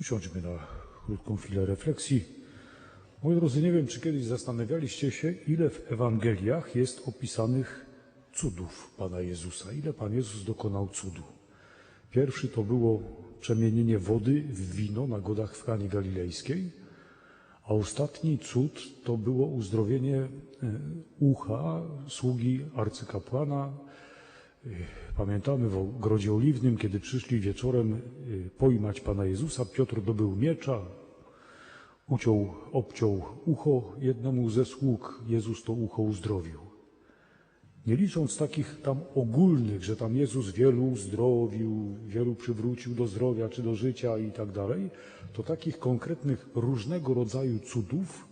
Usiądźmy na krótką chwilę refleksji. Moi drodzy, nie wiem, czy kiedyś zastanawialiście się, ile w Ewangeliach jest opisanych cudów Pana Jezusa. Ile Pan Jezus dokonał cudu. Pierwszy to było przemienienie wody w wino na godach w Kanie Galilejskiej, a ostatni cud to było uzdrowienie e, ucha sługi arcykapłana. E, Pamiętamy w ogrodzie oliwnym, kiedy przyszli wieczorem e, pojmać Pana Jezusa, Piotr dobył miecza, uciął, obciął ucho jednemu ze sług, Jezus to ucho uzdrowił. Nie licząc takich tam ogólnych, że tam Jezus wielu uzdrowił, wielu przywrócił do zdrowia czy do życia i tak dalej, to takich konkretnych różnego rodzaju cudów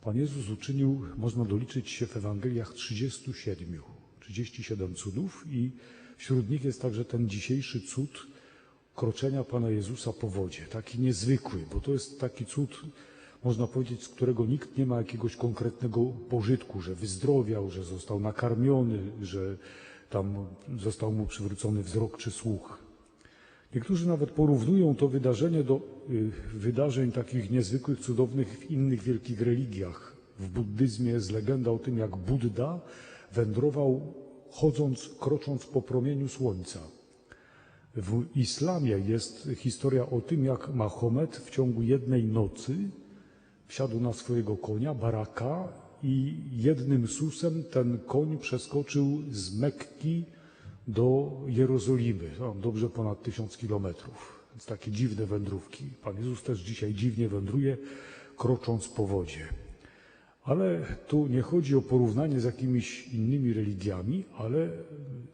Pan Jezus uczynił, można doliczyć się w Ewangeliach 37. 37 cudów i wśród nich jest także ten dzisiejszy cud kroczenia Pana Jezusa po wodzie. Taki niezwykły, bo to jest taki cud, można powiedzieć, z którego nikt nie ma jakiegoś konkretnego pożytku, że wyzdrowiał, że został nakarmiony, że tam został mu przywrócony wzrok czy słuch. Niektórzy nawet porównują to wydarzenie do y, wydarzeń takich niezwykłych, cudownych w innych wielkich religiach. W buddyzmie jest legenda o tym, jak Buddha wędrował chodząc, krocząc po promieniu słońca. W islamie jest historia o tym, jak Mahomet w ciągu jednej nocy wsiadł na swojego konia, baraka, i jednym susem ten koń przeskoczył z Mekki do Jerozolimy, tam dobrze ponad tysiąc kilometrów. Więc takie dziwne wędrówki. Pan Jezus też dzisiaj dziwnie wędruje, krocząc po wodzie. Ale tu nie chodzi o porównanie z jakimiś innymi religiami, ale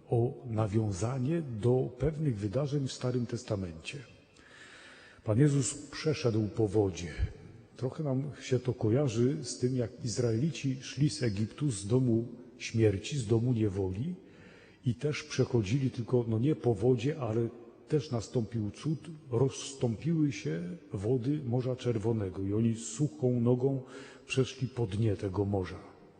o nawiązanie do pewnych wydarzeń w Starym Testamencie. Pan Jezus przeszedł po wodzie. Trochę nam się to kojarzy z tym, jak Izraelici szli z Egiptu, z domu śmierci, z domu niewoli i też przechodzili tylko, no nie po wodzie, ale też nastąpił cud, rozstąpiły się wody Morza Czerwonego i oni suchą nogą przeszli po dnie tego morza.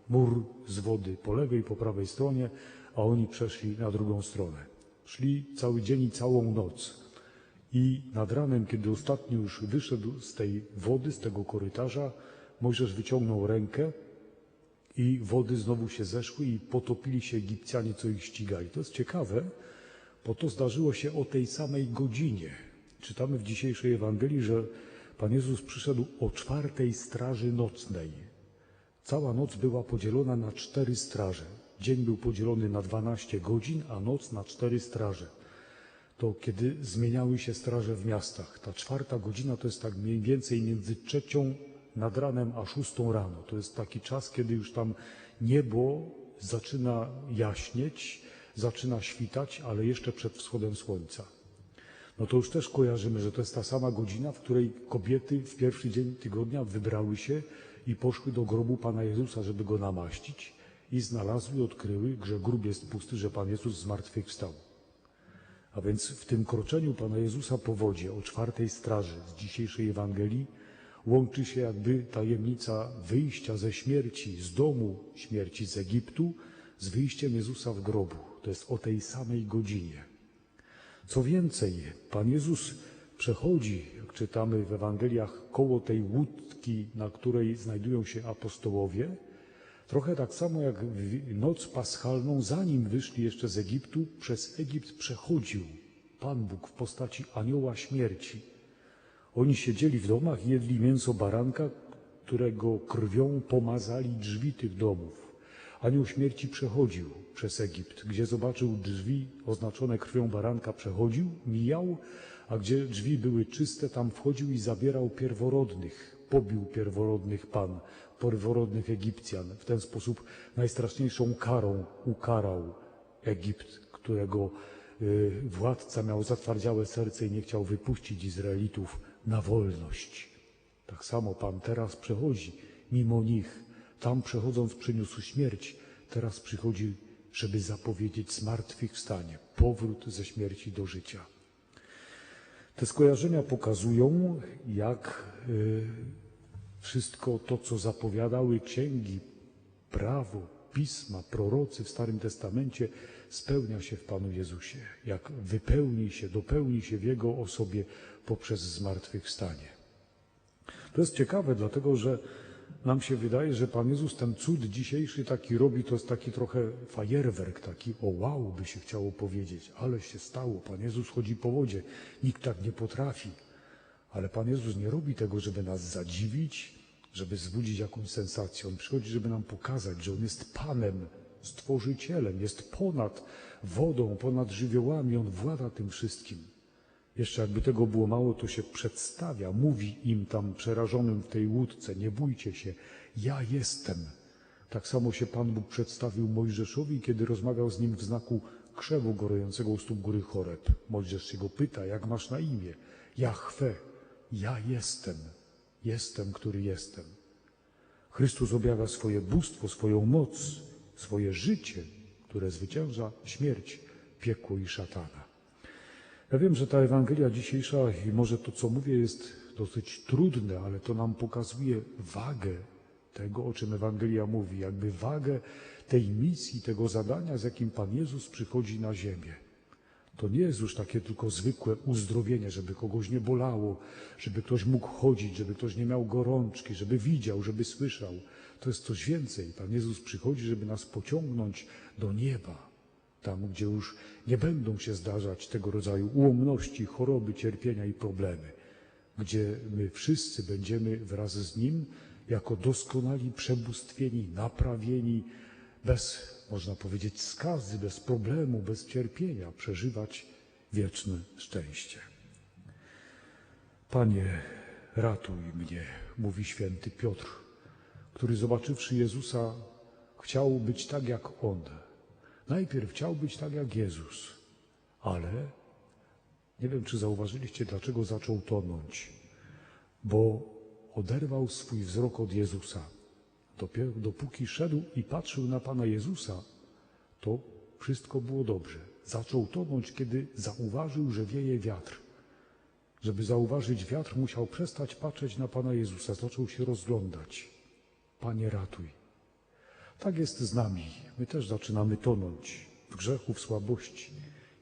Mur z wody po lewej, po prawej stronie, a oni przeszli na drugą stronę. Szli cały dzień i całą noc. I nad ranem, kiedy ostatni już wyszedł z tej wody, z tego korytarza, Mojżesz wyciągnął rękę i wody znowu się zeszły i potopili się Egipcjanie, co ich ścigali. To jest ciekawe, bo to zdarzyło się o tej samej godzinie. Czytamy w dzisiejszej Ewangelii, że Pan Jezus przyszedł o czwartej straży nocnej. Cała noc była podzielona na cztery straże. Dzień był podzielony na dwanaście godzin, a noc na cztery straże. To kiedy zmieniały się straże w miastach. Ta czwarta godzina to jest tak mniej więcej między trzecią nad ranem a szóstą rano. To jest taki czas, kiedy już tam niebo zaczyna jaśnieć, zaczyna świtać, ale jeszcze przed wschodem słońca. No to już też kojarzymy, że to jest ta sama godzina, w której kobiety w pierwszy dzień tygodnia wybrały się i poszły do grobu Pana Jezusa, żeby go namaścić i znalazły, odkryły, że grób jest pusty, że Pan Jezus zmartwychwstał. A więc w tym kroczeniu Pana Jezusa po wodzie o czwartej straży z dzisiejszej Ewangelii łączy się jakby tajemnica wyjścia ze śmierci, z domu śmierci z Egiptu, z wyjściem Jezusa w grobu. To jest o tej samej godzinie. Co więcej, Pan Jezus przechodzi, jak czytamy w Ewangeliach, koło tej łódki, na której znajdują się apostołowie, trochę tak samo jak w noc paschalną, zanim wyszli jeszcze z Egiptu, przez Egipt przechodził Pan Bóg w postaci anioła śmierci. Oni siedzieli w domach jedli mięso baranka, którego krwią pomazali drzwi tych domów. Anioł śmierci przechodził przez Egipt, gdzie zobaczył drzwi oznaczone krwią baranka, przechodził, mijał, a gdzie drzwi były czyste, tam wchodził i zabierał pierworodnych. Pobił pierworodnych pan, pierworodnych Egipcjan. W ten sposób najstraszniejszą karą ukarał Egipt, którego y, władca miał zatwardziałe serce i nie chciał wypuścić Izraelitów na wolność. Tak samo Pan teraz przechodzi mimo nich. Tam przechodząc przyniósł śmierć, teraz przychodzi, żeby zapowiedzieć zmartwychwstanie, powrót ze śmierci do życia. Te skojarzenia pokazują, jak y, wszystko to, co zapowiadały księgi, prawo, pisma, prorocy w Starym Testamencie, spełnia się w Panu Jezusie, jak wypełni się, dopełni się w Jego osobie poprzez zmartwychwstanie. To jest ciekawe, dlatego że nam się wydaje, że Pan Jezus ten cud dzisiejszy taki robi, to jest taki trochę fajerwerk, taki o wow by się chciało powiedzieć, ale się stało, Pan Jezus chodzi po wodzie, nikt tak nie potrafi. Ale Pan Jezus nie robi tego, żeby nas zadziwić, żeby wzbudzić jakąś sensację. On przychodzi, żeby nam pokazać, że On jest Panem, Stworzycielem, jest ponad wodą, ponad żywiołami, On włada tym wszystkim. Jeszcze jakby tego było mało, to się przedstawia, mówi im tam przerażonym w tej łódce, nie bójcie się, ja jestem. Tak samo się Pan Bóg przedstawił Mojżeszowi, kiedy rozmawiał z nim w znaku krzewu gorącego u stóp góry Choreb. Mojżesz się go pyta, jak masz na imię? Jahwe, ja jestem, jestem, który jestem. Chrystus objawia swoje bóstwo, swoją moc, swoje życie, które zwycięża śmierć, piekło i szatana. Ja wiem, że ta Ewangelia dzisiejsza i może to, co mówię, jest dosyć trudne, ale to nam pokazuje wagę tego, o czym Ewangelia mówi, jakby wagę tej misji, tego zadania, z jakim Pan Jezus przychodzi na ziemię. To nie jest już takie tylko zwykłe uzdrowienie, żeby kogoś nie bolało, żeby ktoś mógł chodzić, żeby ktoś nie miał gorączki, żeby widział, żeby słyszał. To jest coś więcej. Pan Jezus przychodzi, żeby nas pociągnąć do nieba, tam gdzie już nie będą się zdarzać tego rodzaju ułomności, choroby, cierpienia i problemy, gdzie my wszyscy będziemy wraz z Nim jako doskonali, przebóstwieni, naprawieni, bez, można powiedzieć, skazy, bez problemu, bez cierpienia, przeżywać wieczne szczęście. Panie, ratuj mnie, mówi święty Piotr, który zobaczywszy Jezusa, chciał być tak jak On. Najpierw chciał być tak jak Jezus, ale nie wiem, czy zauważyliście, dlaczego zaczął tonąć, bo oderwał swój wzrok od Jezusa. Dopiero dopóki szedł i patrzył na Pana Jezusa, to wszystko było dobrze. Zaczął tonąć, kiedy zauważył, że wieje wiatr. Żeby zauważyć wiatr, musiał przestać patrzeć na Pana Jezusa. Zaczął się rozglądać. Panie, ratuj. Tak jest z nami. My też zaczynamy tonąć w grzechu, w słabości.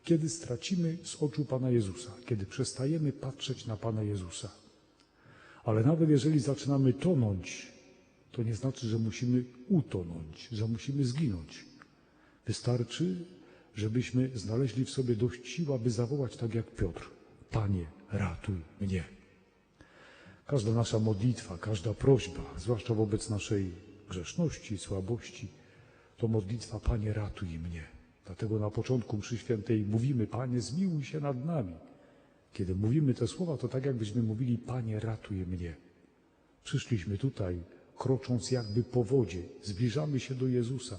Kiedy stracimy z oczu Pana Jezusa, kiedy przestajemy patrzeć na Pana Jezusa. Ale nawet jeżeli zaczynamy tonąć, to nie znaczy, że musimy utonąć, że musimy zginąć. Wystarczy, żebyśmy znaleźli w sobie dość sił, aby zawołać tak jak Piotr: Panie, ratuj mnie. Każda nasza modlitwa, każda prośba, zwłaszcza wobec naszej grzeszności, słabości, to modlitwa Panie, ratuj mnie. Dlatego na początku mszy świętej mówimy Panie, zmiłuj się nad nami. Kiedy mówimy te słowa, to tak jakbyśmy mówili Panie, ratuj mnie. Przyszliśmy tutaj, krocząc jakby po wodzie, zbliżamy się do Jezusa.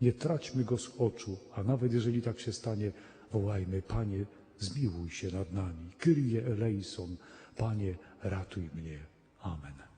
Nie traćmy Go z oczu, a nawet jeżeli tak się stanie, wołajmy Panie, zmiłuj się nad nami. Kyrie eleison, Panie, ratuj mnie. Amen.